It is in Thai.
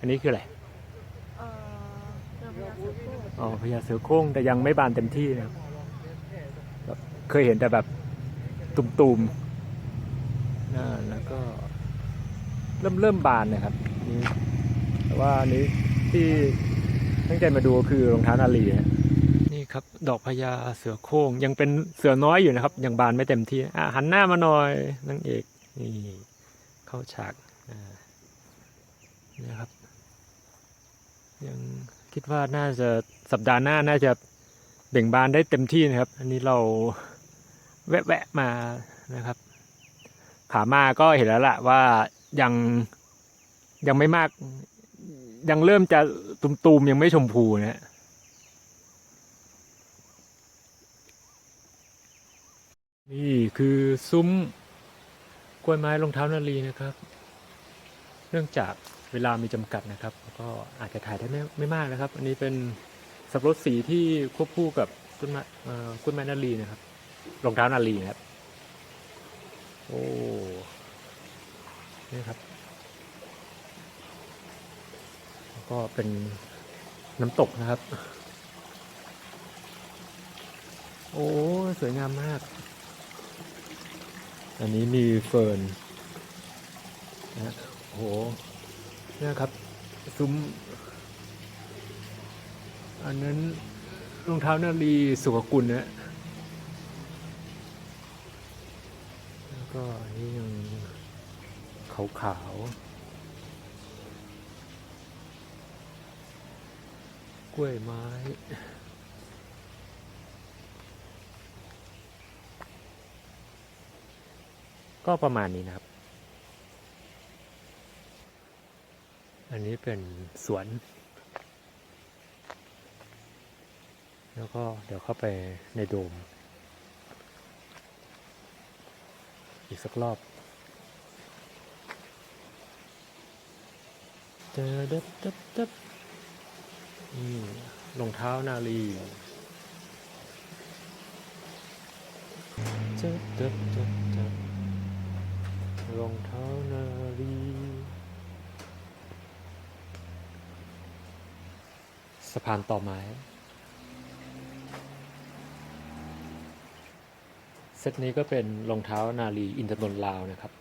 อันนี้คืออะไรเอ่อเรือพญาเสือโคร่งอ๋อพญาเสือโคร่งแต่ยังไม่บานเต็มที่นะครับแบบเคยเห็นแต่แบบตุ่มๆนะแล้วก็เริ่มเริ่มบานนะครับนี่แต่ว่าอันนี้ที่ตั้งใจมาดูก็คือรองเท้านาลีนะนี่ครับ ดอกพญาเสือโคร่งยังเป็นเสือน้อยอยู่นะครับ ยังบานไม่เต็มที่อะหันหน้ามาหน่อยนางเอกนี่เข้าฉากอ่าเนี่ยครับ ยังคิดว่าน่าจะสัปดาห์หน้าน่าจะเบ่งบานได้เต็มที่นะครับ อันนี้เราแวะๆมานะครับ ขามาก็เห็นแล้วล่ะว่ายังยังไม่มาก ยังเริ่มจะตุมๆยังไม่ชมพูนะฮะนี่คือซุ้มกล้วยไม้รองเท้านาลีนะครับ เนื่องจาก เวลามีจำกัดนะครับ ก็อาจจะถ่ายได้ไม่ไม่มากนะครับ อันนี้เป็นสับรดสีที่ควบคู่กับต้นไม้เอ่อกล้ยไม้นาลีนะครับรองเท้านาลีนะครับ โอ้นี่ครับแล้วก็เป็นน้ำตกนะครับ โอ้สวยงามมาก อันนี้มีเฟิร์นนะโอ้ นี่ยครับซุ้มอันนั้นรองเท้านาลีสุขกุลนะแล้วก็นนี้ยังขาวขาวกล้วยไม้ก็ประมาณนี้นะครับ อันนี้เป็นสวน แล้วก็เดี๋ยวเข้าไปในโดม อีกสักรอบเจอดับดับดับนี่รองเท้านาลีเจอดับดับดับรองเท้านาลี สะพานต่อไม้ เซตนี้ก็เป็นรองเท้านาลีอินทนนท์ลาวนะครับ